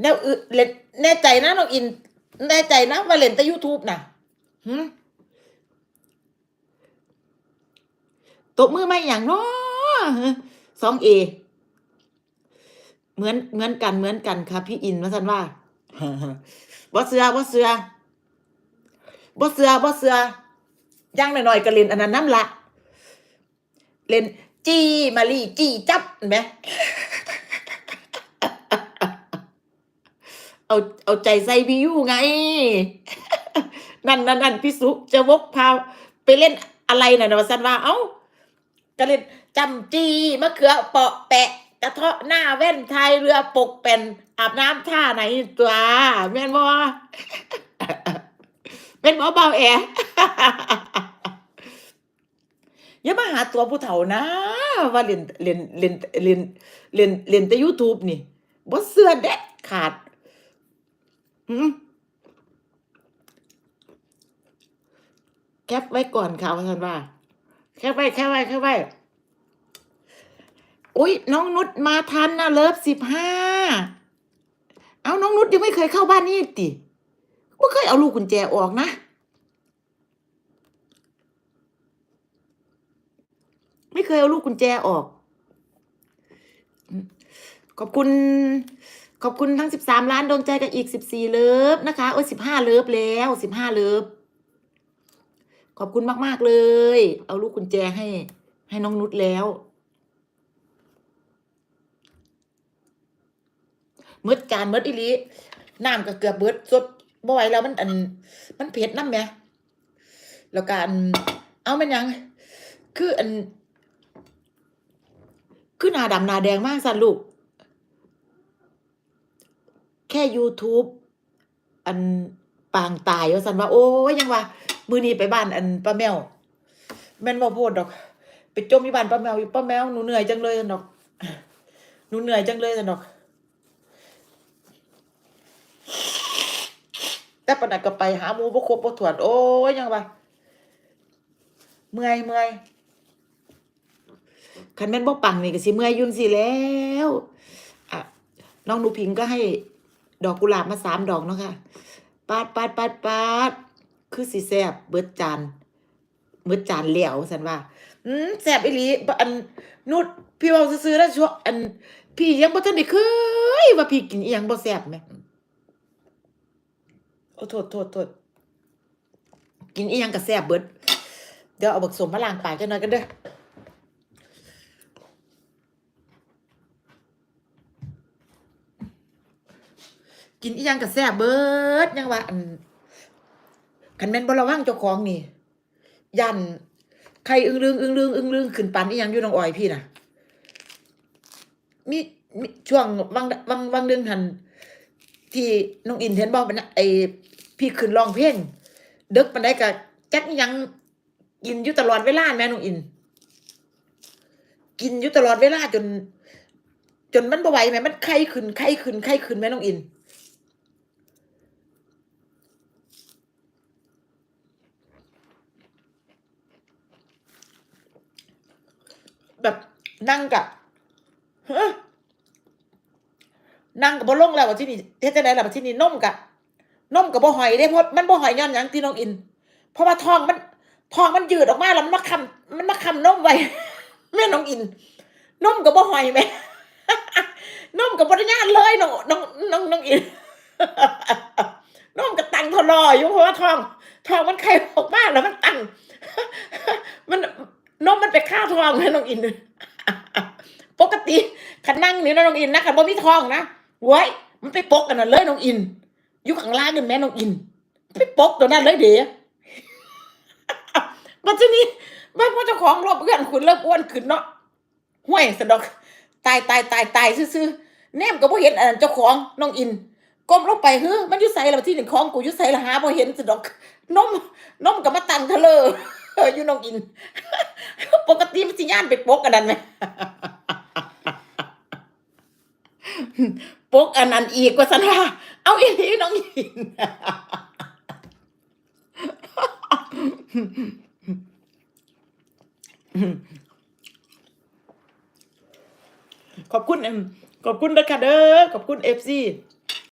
แนวอื่นเล่นแน่ใจนะน้องอิน แน่ใจนะว่าเล่นแต่ YouTube น่ะหืมตบมือไม่อย่างเนาะสองเอเหมือนเหมือนกันเหมือนกันค่ะพี่อินว่าสันว่าบ่เสือบ่เสือบ่เสือบ่เสือย่างหน่อยๆก็เล่นอันนั้นน้ำละ เล่นจี้มาลีจี้จับเห็นไหม เอาเอาใจใส่พี่ยูไง นั่นนั่นนั่นพี่สุจะวกพาไปเล่นอะไรน่ะนะว่าสันว่า เอ้าก็เล่นจำจีมะเขือเปาะแปะ กระเทาะหน้าแว่นไทยเรือปกเป็นอาบน้ำท่าไหนตัวแม่นบ่เป็นบ่เบาแออย่ามาหาตัวผู้เฒ่านะ ว่าเล่นเล่นเล่นเล่นเล่นเล่นแต่ YouTube นี่บ่เสื้อเด็ดขาด แคปไว้ก่อนค่ะว่าท่านว่า แคปไว้แคปไว้แคปไว้อุ้ยน้องนุชมาทันนะเลิฟสิบห้าเอาน้องนุชยังไม่เคยเข้าบ้านนี่ติไม่เคยเอาลูกกุญแจออกนะไม่เคยเอาลูกกุญแจออก ขอบคุณ ขอบคุณทั้งสิบสามล้านดวงใจกับอีกสิบสี่เลิฟนะคะ โอ้ยสิบห้าเลิฟแล้วสิบห้าเลิฟ ขอบคุณมาก ๆ เลย เอาลูกกุญแจให้ ให้น้องนุชแล้วมืดจานมืดอีหลีน้ำก็เกือบเบิดสดบ่ไหวแล้วมันอัน มันเผ็ดน้ำแหมแล้วก็อันเอามันยัง คืออัน คือหน้าดำหน้าแดงมากสันลูก แค่ YouTube อันปางตายว่าสันว่า โอ้ยยังว่ามือนี้ไปบ้านอันป้าแมวแม่นบ่โพดดอก ไปจมอยู่บ้านป้าแมวอยู่ป้าแมวหนูเหนื่อยจังเลยสันดอกหนูเหนื่อยจังเลยสันดอก แต่ปานนันก็ไปหาหมูบ่ครบบ่ถวนโอ้ยยังว่าเมื่อยเมื่อยคันแม่นบ่ปังนี่ก็สิเมื่อยยุ่งสิแล้วอะน้องหนูพิงก็ให้ ดอกกุหลาบมาสามดอกเนาะค่ะปาดปาดปาดปาดคือสิแซบเบิดจานเบิดจานแล้วสันว่า อืมแซบอีหลีอันนุดพี่เว้าซื่อแล้วชัวอัน พี่ยังบ่ทันได้เคยว่าพี่กินอีหยังบ่แซบแหมโอ้โทษโทษโทษกินอีหยังกับแซบเบิดเดี๋ยวเอาบักสมมาล้างปากกันหน่อยกันเด้อ กินอีหยังกับแซ่บเบิดยังว่าอันคันแม่นบ่ระวังเจ้าของนี่ ยันใครอึ้งลึงอึ้งลึงอึ้งลึงขึ้นปันอีหยังอยู่น้องอ้อยพี่น่ะมีมีช่วงวังวังวังเดือนหัน ที่น้องอินเห็นบอกเป็นไอพี่ขึ้นร้องเพลงเด็กปันได้กะจักอิหยังกินอยู่ตลอดเวลาแม่น้องอิน กินอยู่ตลอดเวลาจน จนมันบ่ไหวแม่มันไข้ขึ้นไข้ขึ้นไข้ขึ้นแม่น้องอิน แบบนั่งกับฮะนั่งกับบ่ลงแล้วที่นี่เฮ็ดจังได๋ล่ะที่นี่นมกะนมกับบ่หอยเด้เพราะมันบ่หอยย้อนหยังที่น้องอิน เพราะว่าทองมันทองมันยืดออกมาแล้วมันมาคำมันมาคำนมไว้แม่น้องอินนมกับบ่หอยแม่นมกับบ่ได้ญาติเลยน้องน้องน้องน้องอินนมกับตังทอรออยู่เพราะว่าทอง ทองมันไข่ออกมาแล้วมันตังมัน นมมันไปฆ่าทองแม่น้องอินปกติขันนั่งนี่นะน้องอินนะขันบ่มีทองนะไว้ยมันไปปกกันน่ะเลยน้องอินอยู่ข้างล่างกันแม่น้องอิน ไปปกตัวนั้นเลยเดี๋ยวบัดทีนี้บ้านพ่อเจ้าของรบเพื่อนคุณเริ่มอ้วนขึ้นเนาะห้วยสะดอกตายตายตายตายซื่อๆแนมก็บ่เห็นอันเจ้าของน้องอินก้มลงไปเฮ้อมันยู่ไสล่ะที่หนึ่งของกูยู่ไสละหาบ่เห็นสะดอกนมนมก็มาตังทะเล ออยู่น้องอินปกติมันสิย่านไปปกกันนั่นไหมปกอันนั้นอีกกว่าสันว่าเอาอีนี้น้องหินขอบคุณขอบคุณนะคะเด้อขอบคุณเอฟซี